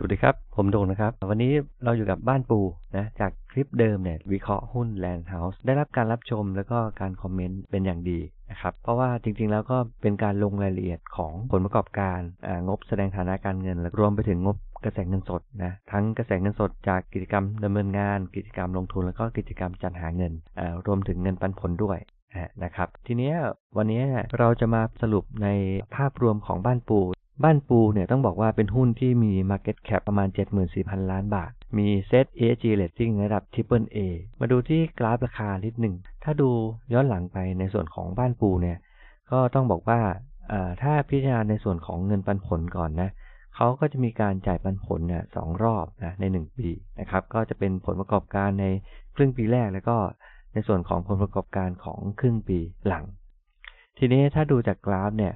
สวัสดีครับ ผมโดงนะครับ วันนี้เราอยู่กับบ้านปูนะ จากคลิปเดิมเนี่ยวิเคราะห์หุ้นแลนด์เฮาส์ได้รับการรับชมแล้วก็การคอมเมนต์เป็นอย่างดีนะครับ เพราะว่าจริงๆแล้วก็เป็นการลงรายละเอียดของผลประกอบการงบแสดงฐานะการเงิน และรวมไปถึงงบกระแสเงินสดนะทั้งกระแสเงินสดจากกิจกรรมดำเนินงาน กิจกรรมลงทุน แล้วก็กิจกรรมจัดหาเงินรวมถึงเงินปันผลด้วยนะครับทีนี้วันนี้เราจะมาสรุปในภาพรวมของบ้านปู บ้านปูเนี่ยต้องบอกว่าเป็นหุ้นที่มี Market Cap ประมาณ 74,000 ล้านบาท มี Set ESG Rating ระดับ Triple A มาดูที่กราฟราคานิดหนึ่ง ถ้าดูย้อนหลังไปในส่วนของบ้านปูเนี่ย ก็ต้องบอกว่าถ้าพิจารณาในส่วนของเงินปันผลก่อนนะเขาก็จะมีการจ่ายปันผลเนี่ยสองรอบนะใน 1 ปีนะครับ ก็จะเป็นผลประกอบการในครึ่งปีแรกแล้วก็ในส่วนของผลประกอบการของครึ่งปีหลัง ทีนี้ถ้าดูจากกราฟเนี่ย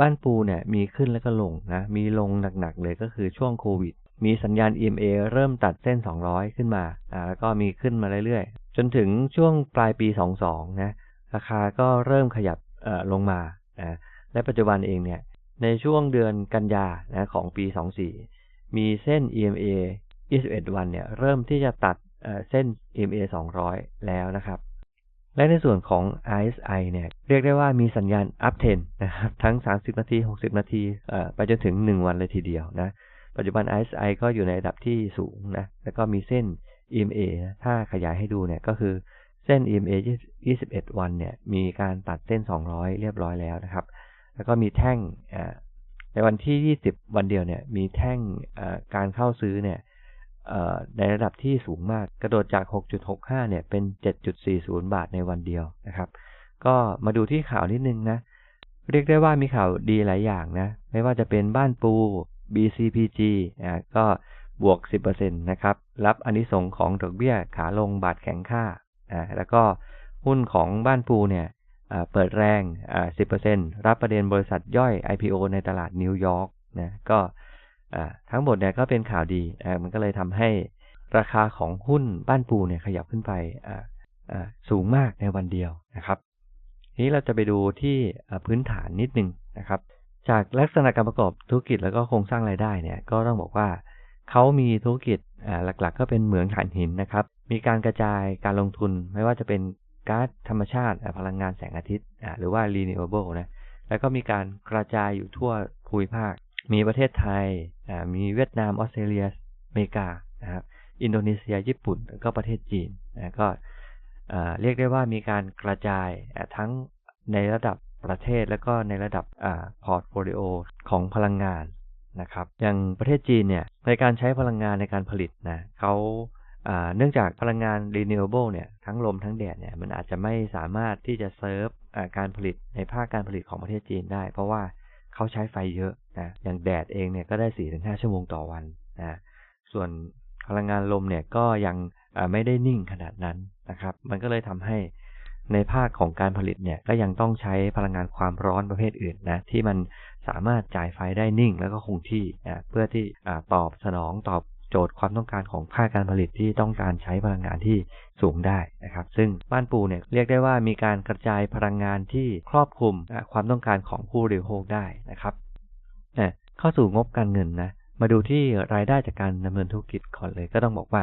บ้านปูเนี่ยมีขึ้นแล้วก็ลงนะ มีลงหนักๆเลยก็คือช่วงโควิด มีสัญญาณ EMA เริ่มตัดเส้น 200 ขึ้นมา อ่า แล้วก็มีขึ้นมาเรื่อยๆ จนถึงช่วงปลายปี 22 นะ ราคาก็เริ่มขยับเอ่อลงมานะและปัจจุบันเองเนี่ย ในช่วงเดือนกันยานะของปี 24 มีเส้น EMA 21 วันเนี่ย เริ่มที่จะตัดเส้น EMA 200 แล้วนะครับ และในส่วนของ RSI เนี่ยเรียกได้ว่ามีสัญญาณ up trend นะครับทั้ง 30 นาที 60 นาทีไปจนถึง 1 วันเลยทีเดียวนะปัจจุบัน RSI ก็อยู่ในระดับที่สูงนะแล้วก็มีเส้น EMA ถ้าขยายให้ดูเนี่ยก็คือเส้น EMA 21 วันเนี่ยมีการตัดเส้น 200 เรียบร้อยแล้วนะครับ แล้วก็มีแท่งในวันที่ 20 วันเดียวเนี่ยมีแท่งการเข้าซื้อเนี่ย ในระดับที่สูงมาก กระโดดจาก 6.65 เนี่ย เป็น 7.40 บาทในวันเดียวนะครับ ก็มาดูที่ข่าวนิดนึงนะ เรียกได้ว่ามีข่าวดีหลายอย่างนะ ไม่ว่าจะเป็นบ้านปู BCPG อ่าก็บวก 10%นะครับ รับอนนิสงของดอกเบี้ยขาลงบาทแข็งค่าอ่าแล้วก็หุ้นของบ้านปูเนี่ยเปิดแรงอ่า10%รับประเด็นบริษัทย่อย IPO ในตลาดนิวยอร์กนะ ก็ ทั้งหมดเนี่ยก็เป็นข่าวดีมันก็เลยทำให้ราคาของหุ้นบ้านปูเนี่ยขยับขึ้นไปสูงมากในวันเดียวนะครับทีนี้เราจะไปดูที่พื้นฐานนิดนึงนะครับ จากลักษณะการประกอบธุรกิจแล้วก็โครงสร้างรายได้เนี่ยก็ต้องบอกว่าเขามีธุรกิจหลักๆ ก็เป็นเหมืองถ่านหินนะครับ มีการกระจายการลงทุนไม่ว่าจะเป็นก๊าซธรรมชาติพลังงานแสงอาทิตย์หรือว่า renewable นะแล้วก็มีการกระจายอยู่ทั่วภูมิภาค มีประเทศไทย มีเวียดนาม ออสเตรเลีย อเมริกา นะครับ อินโดนีเซีย ญี่ปุ่น แล้วก็ประเทศจีนนะก็เรียกได้ว่ามีการกระจายทั้งในระดับประเทศแล้วก็ในระดับพอร์ตโฟลิโอของพลังงานนะครับ อย่างประเทศจีนเนี่ยในการใช้พลังงานในการผลิตนะเขาเนื่องจากพลังงาน renewable เนี่ยทั้งลมทั้งแดดเนี่ยมันอาจจะไม่สามารถที่จะเซิร์ฟการผลิตในภาคการผลิตของประเทศจีนได้ เพราะว่าเขาใช้ไฟเยอะ นะอย่างแดดเองเนี่ยก็ได้ 4-5 ชั่วโมงต่อวันนะส่วนพลังงานลมเนี่ยก็ยังไม่ได้นิ่งขนาดนั้นนะครับ มันก็เลยทำให้ในภาคของการผลิตเนี่ยก็ยังต้องใช้พลังงานความร้อนประเภทอื่นนะที่มันสามารถจ่ายไฟได้นิ่งแล้วก็คงที่นะเพื่อที่ตอบสนองตอบโจทย์ความต้องการของภาคการผลิตที่ต้องการใช้พลังงานที่สูงได้นะครับ ซึ่งบ้านปูเนี่ยเรียกได้ว่ามีการกระจายพลังงานที่ครอบคลุมความต้องการของผู้บริโภคได้นะครับ เข้าสู่งบการเงินนะ มาดูที่รายได้จากการดำเนินธุรกิจก่อนเลยก็ต้องบอกว่า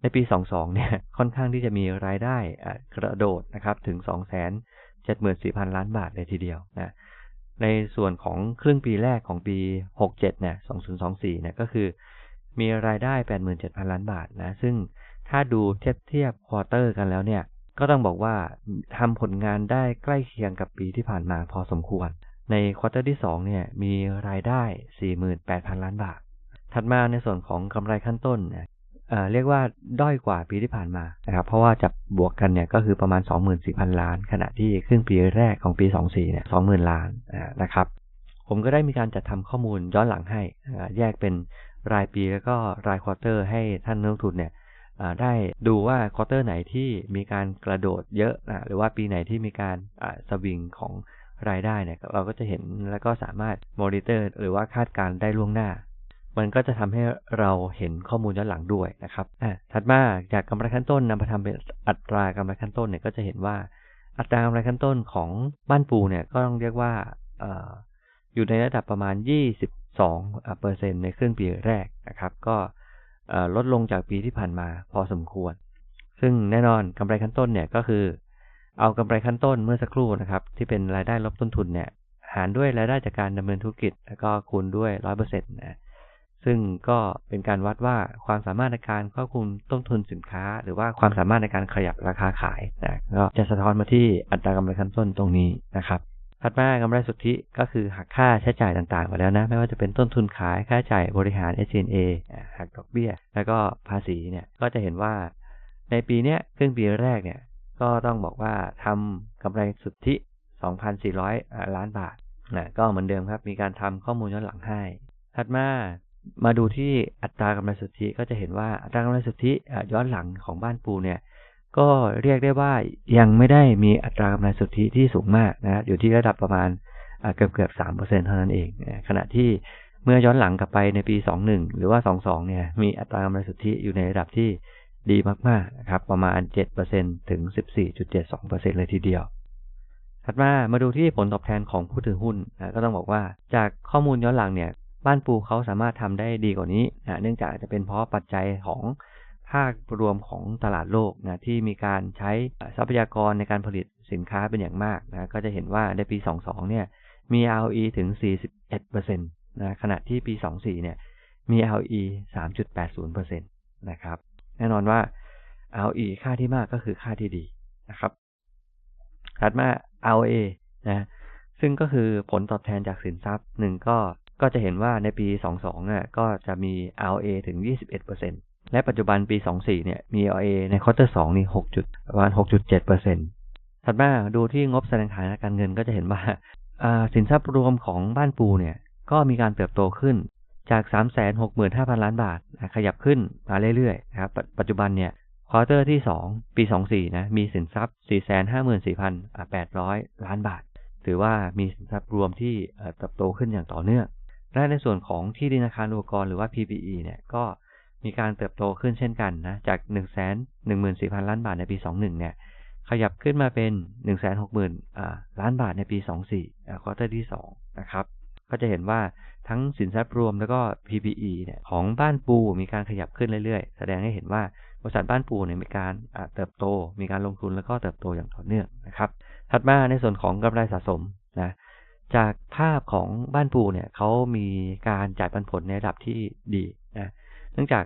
ในปี 22 เนี่ย ค่อนข้างที่จะมีรายได้กระโดดนะครับ ถึง 274,000 ล้านบาทเลยทีเดียวนะ ในส่วนของครึ่งปีแรกของปี 67 เนี่ย 2024 เนี่ย ก็คือ มีรายได้ 87,000 ล้านบาทนะ ซึ่งถ้าดูเทียบเทียบควอเตอร์กันแล้วเนี่ย ก็ต้องบอกว่าทำผลงานได้ใกล้เคียงกับปีที่ผ่านมาพอสมควร ในควอเตอร์ที่2เนี่ยมีรายได้ 48,000 ล้านบาท ถัดมาในส่วนของกำไรขั้นต้นเนี่ยเรียกว่าด้อยกว่าปีที่ผ่านมานะครับ เพราะว่าจับบวกกันเนี่ยก็คือประมาณ 24,000 ล้าน ขณะที่ครึ่งปีแรกของปี 24เนี่ย20,000 ล้านนะครับ ผมก็ได้มีการจัดทำข้อมูลย้อนหลังให้ แยกเป็นรายปีแล้วก็รายควอเตอร์ให้ท่านนักทุนเนี่ยได้ดูว่าควอเตอร์ไหนที่มีการกระโดดเยอะหรือว่าปีไหนที่มีการสวิงของ รายได้เนี่ยเราก็จะเห็นแล้วก็สามารถมอนิเตอร์หรือว่าคาดการได้ล่วงหน้า มันก็จะทำให้เราเห็นข้อมูลย้อนหลังด้วยนะครับถัดมาจากกำไรขั้นต้นนำมาทำเป็นอัตรากำไรขั้นต้นเนี่ยก็จะเห็นว่าอัตรากำไรขั้นต้นของบ้านปูเนี่ยก็ต้องเรียกว่าอยู่ในระดับประมาณ2เปอร์เซ็นต์ในครึ่งปีแรกนะครับก็ลดลงจากปีที่ผ่านมาพอสมควร ซึ่งแน่นอนกำไรขั้นต้นเนี่ยก็คือ เอากำไรขั้นต้นเมื่อสักครู่นะครับ ที่เป็นรายได้ลบต้นทุนเนี่ย หารด้วยรายได้จากการดำเนินธุรกิจ แล้วก็คูณด้วยร้อยเปอร์เซ็นต์นะซึ่งก็เป็นการวัดว่าความสามารถในการควบคุมต้นทุนสินค้า หรือว่าความสามารถในการขยับราคาขายนะก็จะสะท้อนมาที่อัตรากำไรขั้นต้นตรงนี้นะครับถัดมากำไรสุทธิก็คือหักค่าใช้จ่ายต่างๆไปแล้วนะ ไม่ว่าจะเป็นต้นทุนขายค่าใช้จ่ายบริหาร SG&A หักดอกเบี้ย แล้วก็ภาษีเนี่ยก็จะเห็นว่าในปีนี้ครึ่งปีแรกเนี่ย ก็ต้องบอกว่าทำกำไรสุทธิ 2,400 ล้านบาทนะก็เหมือนเดิมครับ มีการทำข้อมูลย้อนหลังให้ ถัดมามาดูที่อัตรากำไรสุทธิก็จะเห็นว่าอัตรากำไรสุทธิย้อนหลังของบ้านปูเนี่ย ก็เรียกได้ว่ายังไม่ได้มีอัตรากำไรสุทธิที่สูงมากนะอยู่ที่ระดับประมาณเกือบเกือบสามเปอร์เซ็นเท่านั้นเองขณะที่เมื่อย้อนหลังกลับไปในปี21หรือว่า22เนี่ยมีอัตรากำไรสุทธิอยู่ในระดับที่ ดีมากๆนะครับประมาณ 7%ถึง 14.72%เลยทีเดียว ถัดมามาดูที่ผลตอบแทนของผู้ถือหุ้นนะก็ต้องบอกว่าจากข้อมูลย้อนหลังเนี่ย บ้านปูเขาสามารถทำได้ดีกว่านี้นะเนื่องจากจะเป็นเพราะปัจจัยของภาครวมของตลาดโลกนะที่มีการใช้ทรัพยากรในการผลิตสินค้าเป็นอย่างมากนะก็จะเห็นว่าในปี 22 เนี่ยมี ROE ถึง 41%นะขณะที่ปี 24 เนี่ยมี ROE 3.80%นะครับ แน่นอนว่า ROE ค่าที่มากก็คือค่าที่ดีนะครับถัดมา ROA นะซึ่งก็คือผลตอบแทนจากสินทรัพย์หนึ่งก็ก็จะเห็นว่าในปี 22เนี่ยก็จะมี ROA ถึง 21%และปัจจุบันปี 24 เนี่ย มี ROA ในควอเตอร์2นี่6จุดประมาณ6.7%ถัดมาดูที่งบแสดงฐานะการเงินก็จะเห็นว่าสินทรัพย์รวมของบ้านปูเนี่ย ก็มีการเติบโตขึ้น จาก365,000 ล้านบาทขยับขึ้นมาเรื่อยๆนะครับปัจจุบันเนี่ยควอเตอร์ที่ 2 ปี 24 นะ มีสินทรัพย์ 454,800 ล้านบาท ถือว่ามีสินทรัพย์รวมที่เติบโตขึ้นอย่างต่อเนื่อง และในส่วนของที่ดินอาคารอุปกรณ์หรือว่า PPE เนี่ย ก็มีการเติบโตขึ้นเช่นกันนะ จาก 1 1 4 0 0 0 ล้านบาทในปี 21 เนี่ย ขยับขึ้นมาเป็น 1 6 0 0 0 0 ล้านบาทในปี 24ควอเตอร์ที่ 2 นะครับ ก็จะเห็นว่าทั้งสินทรัพย์รวมแล้วก็ PPE เนี่ยของบ้านปูมีการขยับขึ้นเรื่อยๆ แสดงให้เห็นว่าบริษัทบ้านปูเนี่ยมีการเติบโต มีการลงทุนแล้วก็เติบโตอย่างต่อเนื่องนะครับ ถัดมาในส่วนของกำไรสะสมนะจากภาพของบ้านปูเนี่ยเขามีการจ่ายปันผลในระดับที่ดีนะเนื่องจาก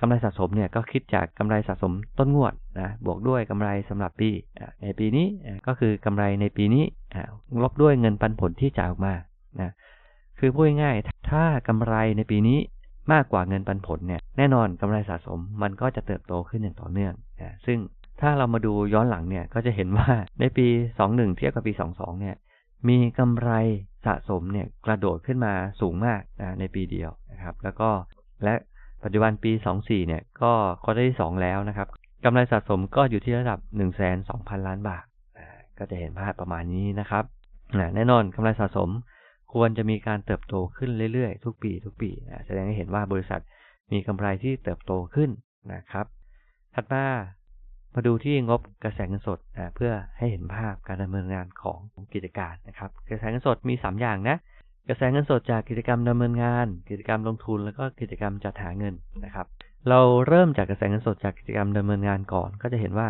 กำไรสะสมเนี่ยก็คิดจากกำไรสะสมต้นงวดนะบวกด้วยกำไรสำหรับปีในปีนี้ก็คือกำไรในปีนี้ลบด้วยเงินปันผลที่จ่ายออกมานะ คือพูดง่ายๆถ้ากำไรในปีนี้มากกว่าเงินปันผลเนี่ยแน่นอนกำไรสะสมมันก็จะเติบโตขึ้นอย่างต่อเนื่องนะซึ่งถ้าเรามาดูย้อนหลังเนี่ยก็จะเห็นว่าในปี 21 เทียบกับปี 22 เนี่ยมีกำไรสะสมเนี่ยกระโดดขึ้นมาสูงมากนะในปีเดียวนะครับ แล้วก็และปัจจุบันปี 24 เนี่ยก็ข้อที่ 2 แล้วนะครับกำไรสะสมก็อยู่ที่ระดับ 1 2 0 0 0 ล้านบาทก็จะเห็นภาพประมาณนี้นะครับแน่นอนกำไรสะสม ควรจะมีการเติบโตขึ้นเรื่อยๆ ทุกปี ทุกปีแสดงให้เห็นว่าบริษัทมีกำไรที่เติบโตขึ้นนะครับ ถัดมามาดูที่งบกระแสเงินสดเพื่อให้เห็นภาพการดำเนินงานของกิจการนะครับ กระแสเงินสดมี 3 อย่างนะ กระแสเงินสดจากกิจกรรมดำเนินงาน กิจกรรมลงทุน แล้วก็กิจกรรมจัดหาเงินนะครับ เราเริ่มจากกระแสเงินสดจากกิจกรรมดำเนินงานก่อน ก็จะเห็นว่า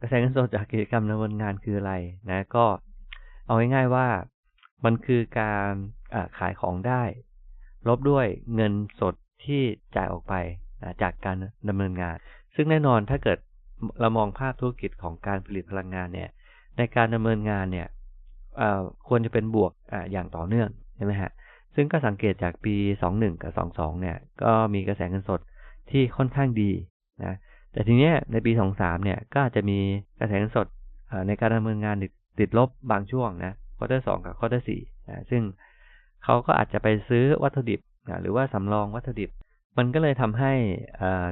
กระแสเงินสดจากกิจกรรมดำเนินงานคืออะไรนะ ก็เอาง่ายๆว่า มันคือการขายของได้ ลบด้วยเงินสดที่จ่ายออกไปจากการดำเนินงาน ซึ่งแน่นอนถ้าเกิดเรามองภาพธุรกิจของการผลิตพลังงานเนี่ย ในการดำเนินงานเนี่ยควรจะเป็นบวกออย่างต่อเนื่องใช่ไหมฮะ ซึ่งก็สังเกตจากปี 21 กับ 22 เนี่ย ก็มีกระแสเงินสดที่ค่อนข้างดีนะ แต่ทีเนี้ยในปี 23 เนี่ย ก็อาจจะมีกระแสเงินสดในการดำเนินงานติดลบบางช่วงนะ ควอเตอร์สกับควอเตอร์สี่นะซึ่งเขาก็อาจจะไปซื้อวัตถุดิบนะหรือว่าสำรองวัตถุดิบ มันก็เลยทำให้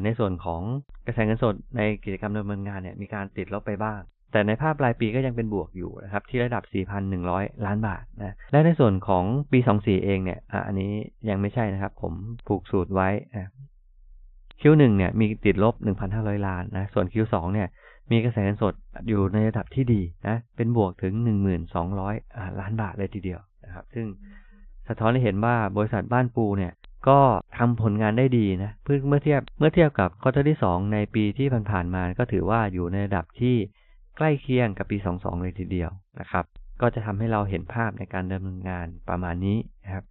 ในส่วนของกระแสเงินสดในกิจกรรมดำเนินงานเนี่ยมีการติดลบไปบ้าง แต่ในภาพรายปีก็ยังเป็นบวกอยู่นะครับที่ระดับ 4,100 ล้านบาทนะและในส่วนของปี 24 เองเนี่ยอันนี้ยังไม่ใช่นะครับ ผมผูกสูตรไว้นะ Q1 เนี่ยมีติดลบ 1,500 ล้านนะส่วน Q2 เนี่ย มีกระแสเงินสดอยู่ในระดับที่ดีนะเป็นบวกถึง 1,200 ล้านบาทเลยทีเดียวนะครับซึ่งสะท้อนให้เห็นว่าบริษัทบ้านปูเนี่ยก็ทำผลงานได้ดีนะเพื่อเมื่อเทียบเมื่อเทียบกับควอเตอร์ที่ 2 ในปีที่ผ่านๆมา ก็ถือว่าอยู่ในระดับที่ใกล้เคียงกับปี 22 เลยทีเดียวนะครับ ก็จะทำให้เราเห็นภาพในการดำเนินงานประมาณนี้นะครับ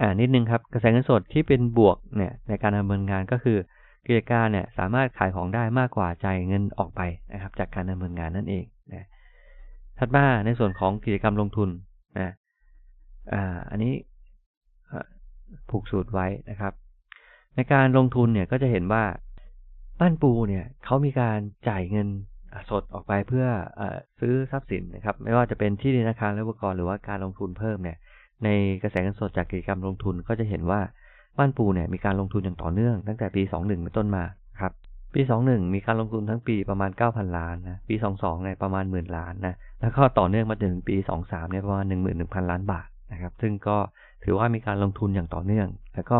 อ่านิดนึงครับกระแสเงินสดที่เป็นบวกเนี่ยในการดำเนินงานก็คือ กิจการเนี่ยสามารถขายของได้มากกว่าจ่ายเงินออกไปนะครับ จากการดำเนินงานนั่นเองนะถัดมาในส่วนของกิจกรรมลงทุนนะอ่าอันนี้ผูกสูตรไว้นะครับ ในการลงทุนเนี่ยก็จะเห็นว่าบ้านปูเนี่ยเขามีการจ่ายเงินสดออกไปเพื่ออซื้อทรัพย์สินนะครับ ไม่ว่าจะเป็นที่ดินอาคารและอุปกรณ์หรือว่าการลงทุนเพิ่มเนี่ย ในกระแสเงินสดจากกิจกรรมลงทุนก็จะเห็นว่า บ้านปูเนี่ยมีการลงทุนอย่างต่อเนื่องตั้งแต่ปี 21เป็นต้นมาครับปี 21 มีการลงทุนทั้งปีประมาณ 9,000 ล้านนะปี 22เนี่ยประมาณหมื่นล้านนะแล้วก็ต่อเนื่องมาจนถึงปี 23เนี่ยประมาณ 11,000 ล้านบาทนะครับซึ่งก็ถือว่ามีการลงทุนอย่างต่อเนื่อง แล้วก็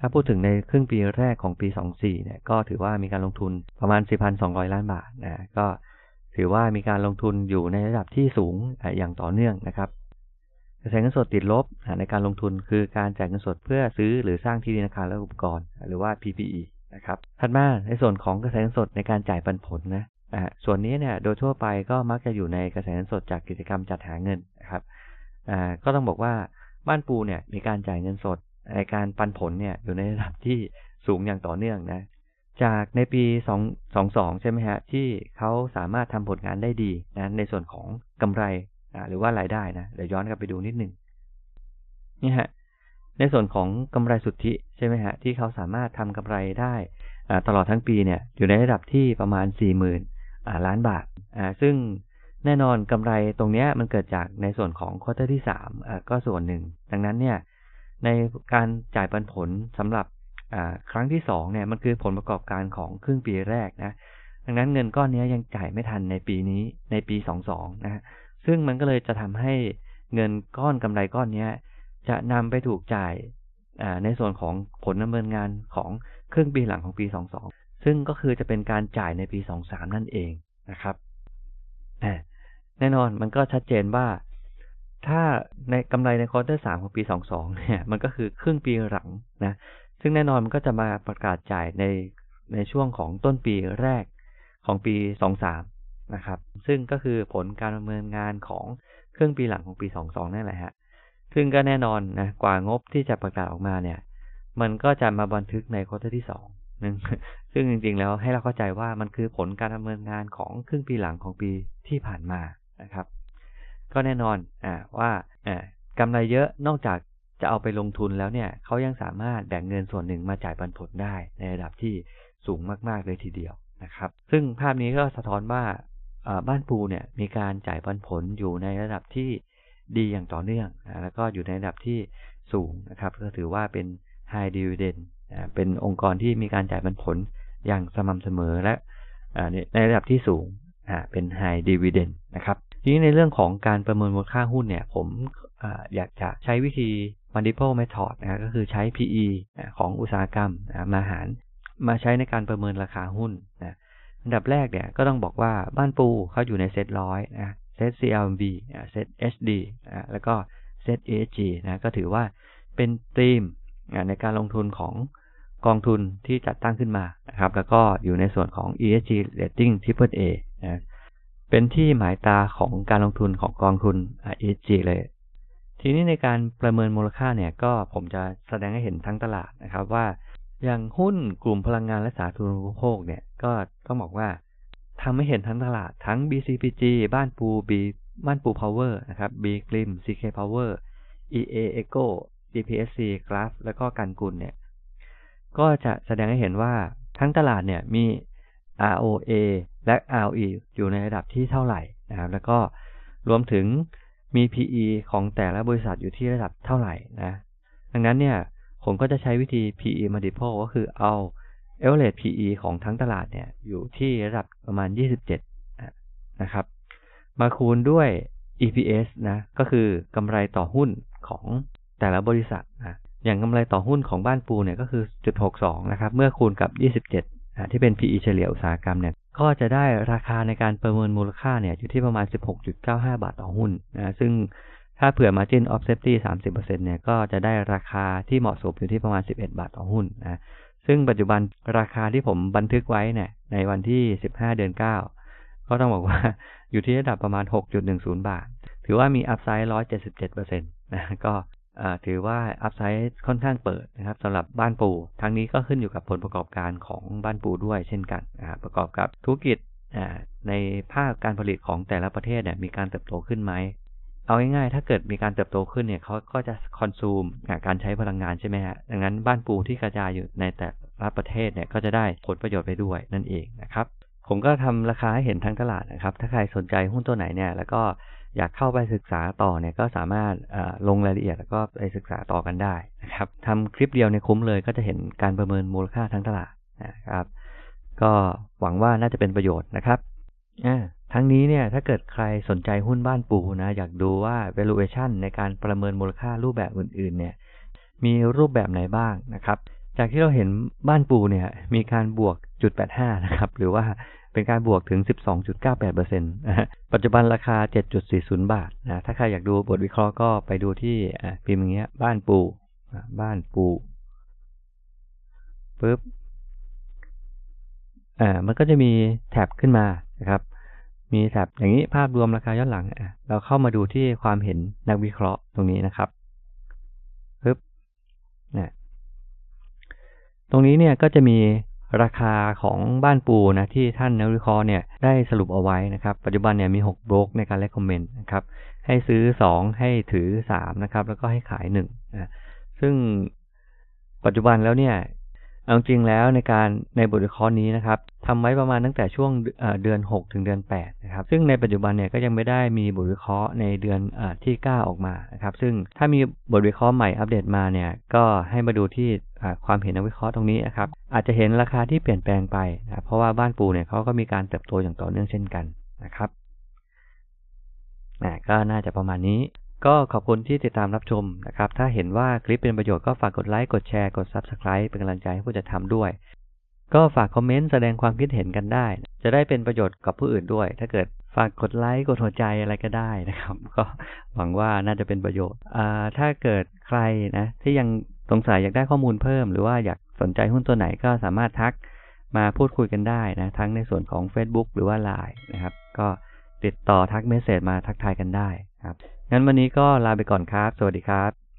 ถ้าพูดถึงในครึ่งปีแรกของปี 24เนี่ยก็ถือว่ามีการลงทุนประมาณ 4,200 ล้านบาทนะก็ถือว่ามีการลงทุนอยู่ในระดับที่สูงอย่างต่อเนื่องนะครับ กระแสเงินสดติดลบในการลงทุนคือการจ่ายเงินสดเพื่อซื้อหรือสร้างที่ดินอาคารและอุปกรณ์ หรือว่า PPE นะครับถัดมาในส่วนของกระแสเงินสดในการจ่ายปันผลนะส่วนนี้เนี่ยโดยทั่วไปก็มักจะอยู่ในกระแสเงินสดจากกิจกรรมจัดหาเงินนะครับก็ต้องบอกว่าบ้านปูเนี่ยมีการจ่ายเงินสดในการปันผลเนี่ยอยู่ในระดับที่สูงอย่างต่อเนื่องนะจากในปี 222 ใช่ไหมฮะ ที่เขาสามารถทำผลงานได้ดีนะในส่วนของกำไร หรือว่ารายได้นะเดี๋ยวย้อนกลับไปดูนิดหนึ่งนี่ฮะ ในส่วนของกำไรสุทธิใช่ไหมฮะที่เขาสามารถทำกำไรได้ตลอดทั้งปีเนี่ย อยู่ในระดับที่ประมาณ4 0,000ล้านบาทซึ่งแน่นอนกำไรตรงนี้มันเกิดจากในส่วนของควอเตอร์ที่3ก็ส่วนหนึ่ง ดังนั้นเนี่ย ในการจ่ายปันผลสำหรับครั้งที่2เนี่ยมันคือผลประกอบการของครึ่งปีแรกนะดังนั้นเงินก้อนนี้ยังจ่ายไม่ทันในปีนี้ในปี 22นะ ซึ่งมันก็เลยจะทำให้เงินก้อนกำไรก้อนนี้จะนำไปถูกจ่ายในส่วนของผลดำเนินงานของครึ่งปีหลังของปี 22 ซึ่งก็คือจะเป็นการจ่ายในปี 23 นั่นเองนะครับ แน่นอนมันก็ชัดเจนว่า ถ้าในกำไรในควอเตอร์สของปี 22 เนี่ย มันก็คือครึ่งปีหลังนะ ซึ่งแน่นอนมันก็จะมาประกาศจ่ายในในช่วงของต้นปีแรกของปี 23 นะครับ ซึ่งก็คือผลการดำเนินงานของครึ่งปีหลังของปี 22 นั่นแหละฮะ ซึ่งก็แน่นอนนะ กว่างบที่จะประกาศออกมาเนี่ย มันก็จะมาบันทึกในควอเตอร์ที่2นึงซึ่งจริงๆ แล้วให้เราเข้าใจว่ามันคือผลการดำเนินงานของครึ่งปีหลังของปีที่ผ่านมานะครับ ก็แน่นอนอ่าว่าอ่ากำไรเยอะนอกจากจะเอาไปลงทุนแล้วเนี่ย เขายังสามารถแบ่งเงินส่วนหนึ่งมาจ่ายปันผลได้ในระดับที่สูงมากๆเลยทีเดียวนะครับ ซึ่งภาพนี้ก็สะท้อนว่า บ้านปูเนี่ยมีการจ่ายปันผลอยู่ในระดับที่ดีอย่างต่อเนื่อง แล้วก็อยู่ในระดับที่สูงนะครับ ก็ถือว่าเป็น high dividend เป็นองค์กรที่มีการจ่ายปันผลอย่างสม่ำเสมอและในระดับที่สูงเป็น high dividend นะครับ ทีนี้ในเรื่องของการประเมินมูลค่าหุ้นเนี่ย ผมออยากจะใช้วิธี multiple method นะก็คือใช้ PE ของอุตสาหกรรมมาหารมาใช้ในการประเมินราคาหุ้นนะ อันดับแรกเนี่ยก็ต้องบอกว่าบ้านปูเขาอยู่ในเซตร้อยนะเซต CLMB เซต HD แล้วก็เซต ESG นะก็ถือว่าเป็นธีมในการลงทุนของกองทุนที่จัดตั้งขึ้นมานะครับแล้วก็อยู่ในส่วนของ ESG rating Triple A นะเป็นที่หมายตาของการลงทุนของกองทุน ESG เลย ทีนี้ในการประเมินมูลค่าเนี่ยก็ผมจะแสดงให้เห็นทั้งตลาดนะครับว่าอย่างหุ้นกลุ่มพลังงานและสาธารณูปโภคเนี่ย ก็ต้องบอกว่าทำให้เห็นทั้งตลาดทั้ง BCPG บ้านปู B บ้านปู Power นะครับ B กลิม CK Power EA Eco GPSC Graph แล้วก็การกุลเนี่ย ก็จะแสดงให้เห็นว่าทั้งตลาดเนี่ยมี ROA และ ROE อยู่ในระดับที่เท่าไหร่นะครับ แล้วก็รวมถึงมี PE ของแต่ละบริษัทอยู่ที่ระดับเท่าไหร่นะ ดังนั้นเนี่ย ผมก็จะใช้วิธี PE multiple ก็คือเอา average PE ของทั้งตลาดเนี่ยอยู่ที่ระดับประมาณ 27 นะครับ มาคูณด้วย EPS นะ ก็คือกำไรต่อหุ้นของแต่ละบริษัทนะอย่างกำไรต่อหุ้นของบ้านปูเนี่ยก็คือจุด62 นะครับ เมื่อคูณกับ 27ที่เป็น PE เฉลี่ยอุตสาหกรรมเนี่ย ก็จะได้ราคาในการประเมินมูลค่าเนี่ยอยู่ที่ประมาณ 16.95 บาทต่อหุ้นนะ ซึ่งถ้าเผื่อ margin of safety 30%เนี่ย ก็จะได้ราคาที่เหมาะสมอยู่ที่ประมาณ 11 บาทต่อหุ้นนะ ซึ่งปัจจุบันราคาที่ผมบันทึกไว้เนี่ยในวันที่ 15 เดือน 9 ก็ต้องบอกว่าอยู่ที่ระดับประมาณ 6.10 บาท ถือว่ามีอัพไซด์ 177%นะก็ถือว่าอัพไซด์ค่อนข้างเปิดนะครับสำหรับบ้านปูทั้งนี้ก็ขึ้นอยู่กับผลประกอบการของบ้านปูด้วยเช่นกันประกอบกับธุรกิจในภาคการผลิตของแต่ละประเทศเนี่ยมีการเติบโตขึ้นไหม เอาง่ายๆ ถ้าเกิดมีการเติบโตขึ้นเนี่ยเขาก็จะคอนซูมการใช้พลังงานใช่ไหมฮะ ดังนั้นบ้านปูที่กระจายอยู่ในแต่ละประเทศเนี่ยก็จะได้ผลประโยชน์ไปด้วยนั่นเองนะครับ ผมก็ทำราคาให้เห็นทั้งตลาดนะครับ ถ้าใครสนใจหุ้นตัวไหนเนี่ยแล้วก็อยากเข้าไปศึกษาต่อเนี่ยก็สามารถลงรายละเอียดแล้วก็ไปศึกษาต่อกันได้นะครับทำคลิปเดียวในคุ้มเลยก็จะเห็นการประเมินมูลค่าทั้งตลาดนะครับ ก็หวังว่าน่าจะเป็นประโยชน์นะครับอ่า ทั้งนี้เนี่ยถ้าเกิดใครสนใจหุ้นบ้านปูนะ อยากดูว่า valuation ในการประเมินมูลค่ารูปแบบอื่น ๆ เนี่ย มีรูปแบบไหนบ้างนะครับ จากที่เราเห็นบ้านปูเนี่ย มีการบวกจุด85นะครับ หรือว่าเป็นการบวกถึง 12.98%ปัจจุบันราคา 7.40 บาทนะถ้าใครอยากดูบทวิเคราะห์ก็ไปดูที่พิมพ์อย่างเงี้ย บ้านปูบ้านปูปุ๊บอ่ามันก็จะมีแท็บขึ้นมานะครับ มีแท็บอย่างนี้ภาพรวมราคาย้อนหลังเราเข้ามาดูที่ความเห็นนักวิเคราะห์ตรงนี้นะครับปึ๊บนะตรงนี้เนี่ยก็จะมีราคาของบ้านปูนะที่ท่านนักวิเคราะห์เนี่ยได้สรุปเอาไว้นะครับ ปัจจุบันเนี่ยมี6บล็อกในการ recommend นะครับ ให้ซื้อ 2 ให้ถือ3นะครับ แล้วก็ให้ขาย1นะซึ่งปัจจุบันแล้วเนี่ย เอาจริงแล้วในการในบทวิเคราะห์นี้นะครับทำไว้ประมาณตั้งแต่ช่วงเดือน 6 ถึงเดือน 8 นะครับ ซึ่งในปัจจุบันเนี่ยก็ยังไม่ได้มีบทวิเคราะห์ในเดือนอที่ 9 ออกมานะครับ ซึ่งถ้ามีบทวิเคราะห์ใหม่อัปเดตมาเนี่ย ก็ให้มาดูที่ความเห็นนักวิเคราะห์ตรงนี้นะครับ อาจจะเห็นราคาที่เปลี่ยนแปลงไปนะครับเพราะว่าบ้านปูเนี่ยเขาก็มีการเติบโตอย่างต่อเนื่องเช่นกันนะครับนะก็น่าจะประมาณนี้ ก็ขอบคุณที่ติดตามรับชมนะครับ ถ้าเห็นว่าคลิปเป็นประโยชน์ก็ฝากกดไลค์ กดแชร์ กด Subscribe เป็นกำลังใจให้ผู้จัดทำด้วย ก็ฝากคอมเมนต์แสดงความคิดเห็นกันได้ จะได้เป็นประโยชน์กับผู้อื่นด้วย ถ้าเกิดฝากกดไลค์ กดหัวใจอะไรก็ได้นะครับ ก็หวังว่าน่าจะเป็นประโยชน์อ่าถ้าเกิดใครนะที่ยังสงสัยอยากได้ข้อมูลเพิ่ม หรือว่าอยากสนใจหุ้นตัวไหนก็สามารถทักมาพูดคุยกันได้นะทั้งในส่วนของ Facebook หรือว่า Line นะครับ ก็ติดต่อทักเมสเซจมาทักทายกันได้ครับ งั้นวันนี้ก็ลาไปก่อนครับ สวัสดีครับ